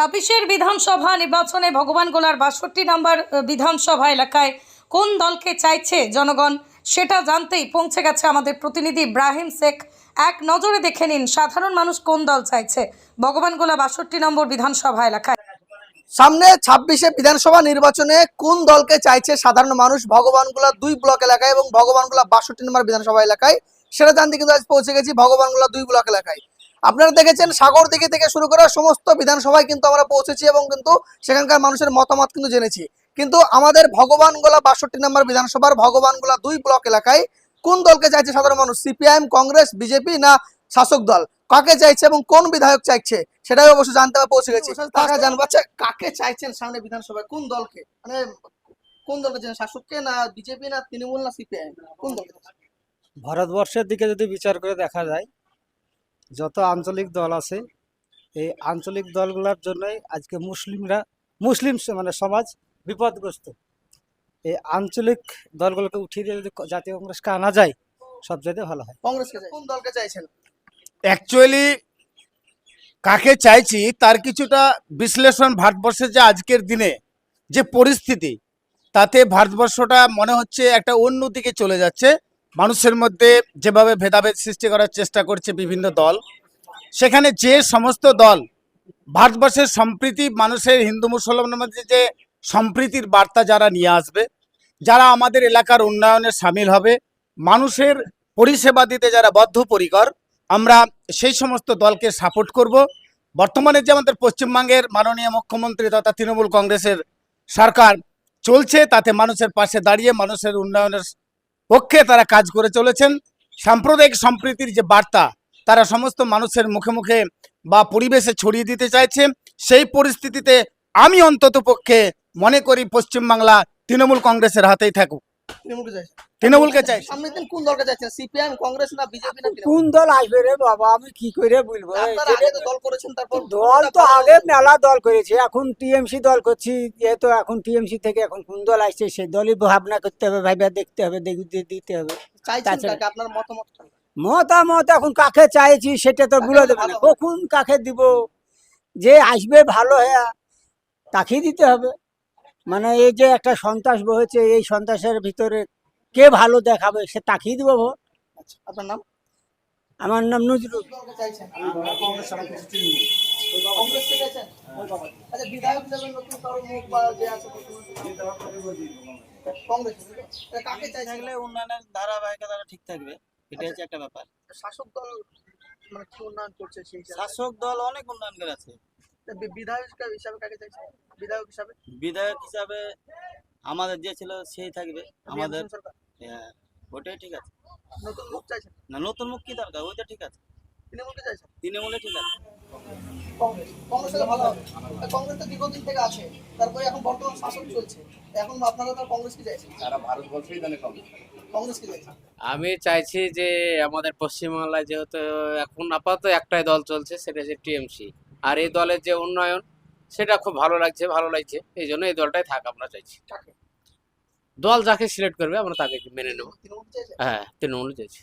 ছাব্বিশের বিধানসভা নির্বাচনে ভগবানগোলার বাষট্টি নম্বর বিধানসভা এলাকায় কোন দলকে চাইছে জনগণ সেটা জানতেই পৌঁছে গেছে আমাদের প্রতিনিধি ইব্রাহিম শেখ। এক নজরে দেখে নিন সাধারণ মানুষ কোন দল চাইছে ভগবানগোলা বাষট্টি নম্বর বিধানসভা এলাকায়। সামনে ছাব্বিশে বিধানসভা নির্বাচনে কোন দলকে চাইছে সাধারণ মানুষ ভগবানগুলা দুই ব্লক এলাকায় এবং ভগবানগুলা বাষট্টি নম্বর বিধানসভা এলাকায়? সেটা জানতে কিন্তু আজ পৌঁছে গেছি ভগবানগুলা দুই ব্লক এলাকায়। আপনারা দেখেছেন সাগর দিকে থেকে শুরু করে সমস্ত বিধানসভায় কিন্তু আমরা পৌঁছেছি এবং কিন্তু সেখানকার মানুষের মতামত কিন্তু জেনেছি। কিন্তু আমাদের ভগবানগোলা বাষট্টি নম্বর বিধানসভার ভগবানগোলা দুই ব্লক এলাকায় কোন দলকে চাইছে সাধারণ মানুষ সিপিআইএম কংগ্রেস বিজেপি না শাসক দল? কাকে চাইছে এবং কোন বিধায়ক চাইছে? সেটাই অবশ্য জানতে হবে পৌঁছে গেছি। টাকা জানব আচ্ছা কাকে চাইছেন সামনে বিধানসভায় কোন দলকে? মানে কোন দলকে চাইছেন শাসককে না বিজেপি না তৃণমূল না সিপিআইএম? কোন দলকে ভারতবর্ষের দিকে যদি বিচার করে দেখা যায় যত আঞ্চলিক দল আছে এই আঞ্চলিক দলগুলোর জন্যই আজকে মুসলিমরা মুসলিম স- মানে সমাজ বিপদগ্রস্ত। এই আঞ্চলিক দলগুলোকে উঠিয়ে দিয়ে যদি জাতীয় কংগ্রেসকে আনা যায় সবচেয়ে ভালো হয়। কংগ্রেসকে কোন দলকে চাইছেন? অ্যাকচুয়ালি কাকে চাইছি তার কিছুটা বিশ্লেষণ ভারতবর্ষের যে আজকের দিনে যে পরিস্থিতি তাতে ভারতবর্ষটা মনে হচ্ছে একটা অন্য দিকে চলে যাচ্ছে। মানুষের মধ্যে যেভাবে ভেদাভেদ সৃষ্টি করার চেষ্টা করছে বিভিন্ন দল, সেখানে যে সমস্ত দল ভারতবর্ষের সম্প্রীতি, মানুষের হিন্দু মুসলমানের মধ্যে যে সম্প্রীতির বার্তা যারা নিয়ে আসবে, যারা আমাদের এলাকার উন্নয়নে সামিল হবে, মানুষের পরিষেবা দিতে যারা বদ্ধপরিকর, আমরা সেই সমস্ত দলকে সাপোর্ট করব। বর্তমানে যে আমাদের পশ্চিমবঙ্গের মাননীয় মুখ্যমন্ত্রী তথা তৃণমূল কংগ্রেসের সরকার চলছে, তাতে মানুষের পাশে দাঁড়িয়ে মানুষের উন্নয়নের পক্ষে তারা কাজ করে চলেছেন। সাম্প্রদায়িক সম্প্রীতির যে বার্তা, তারা সমস্ত মানুষের মুখে মুখে বা পরিবেশে ছড়িয়ে দিতে চাইছে। সেই পরিস্থিতিতে আমি অন্তত পক্ষে মনে করি পশ্চিমবাংলা তৃণমূল কংগ্রেসের হাতেই থাকুক। তৃণমূলকে চাইছেন তৃণমূলকে চাই সামনে দিন কোন দলকে চাইছেন সিপিআইএম কংগ্রেস না বিজেপি না কোন দল আসবে রে বাবা? আমি কি করে বলব? আপনারা আগে তো দল করেছেন তারপর দল তো আগে মেলা দল করেছে। এখন টিএমসি দল করছি। এ তো এখন টিএমসি থেকে এখন কোন দল আসছে সেই দলই ভাবনা করতে হবে ভাইবা দেখতে হবে দিতে হবে। চাইছেন কাকে? আপনার মতামত মতামত এখন কাকে চাইছি সেটা তো বলে দেবে না। কখন কাকে দিব? যে আসবে ভালো হ্যাঁ তাকেই দিতে হবে। মানে এই যে একটা সন্ত্রাস বহেছে এই সন্ত্রাসের ভিতরে কে ভালো দেখাবে সে তাকিয়ে দেবো ভোট আচ্ছা আপনার নাম? আমার নাম নজরুল। আচ্ছা উন্নয়নের ধারাবাহিকতা ঠিক থাকবে। এটা হচ্ছে একটা ব্যাপার। শাসক দল মানে কি উন্নয়ন করছে সেই শাসক দল অনেক উন্নয়ন করেছে বিধায়ক হিসাবে কাকে চাইছেন? বিধায়ক হিসাবে? বিধায়ক হিসাবে আমাদের যে ছিল সেই থাকবে। আমাদের সরকার? হ্যাঁ, ওটাই ঠিক আছে। নতুন মুখ চাইছেন? না নতুন মুখ কি দরকার? ওইটা ঠিক আছে। তৃণমূলকে চাইছেন? তৃণমূলে ঠিক আছে। কংগ্রেস। হলে ভালো হবে। কংগ্রেস তো দীর্ঘদিন থেকে আছে। তারপরে এখন বর্তমান শাসক চলছে। এখন আপনারা তো কংগ্রেসকে চাইছেন? সারা ভারতবর্ষই জানে কংগ্রেসকে চাইছেন? আমি চাইছি যে আমাদের পশ্চিমবাংলায় যেহেতু এখন আপাতত একটাই দল চলছে সেটা হচ্ছে টিএমসি। আর এই দলের যে উন্নয়ন সেটা খুব ভালো লাগছে ভালো লাগছে। এই জন্য এই দলটাই থাক আমরা চাইছি। দল যাকে সিলেক্ট করবে আমরা তাকে মেনে নেব। হ্যাঁ তৃণমূল চাইছি।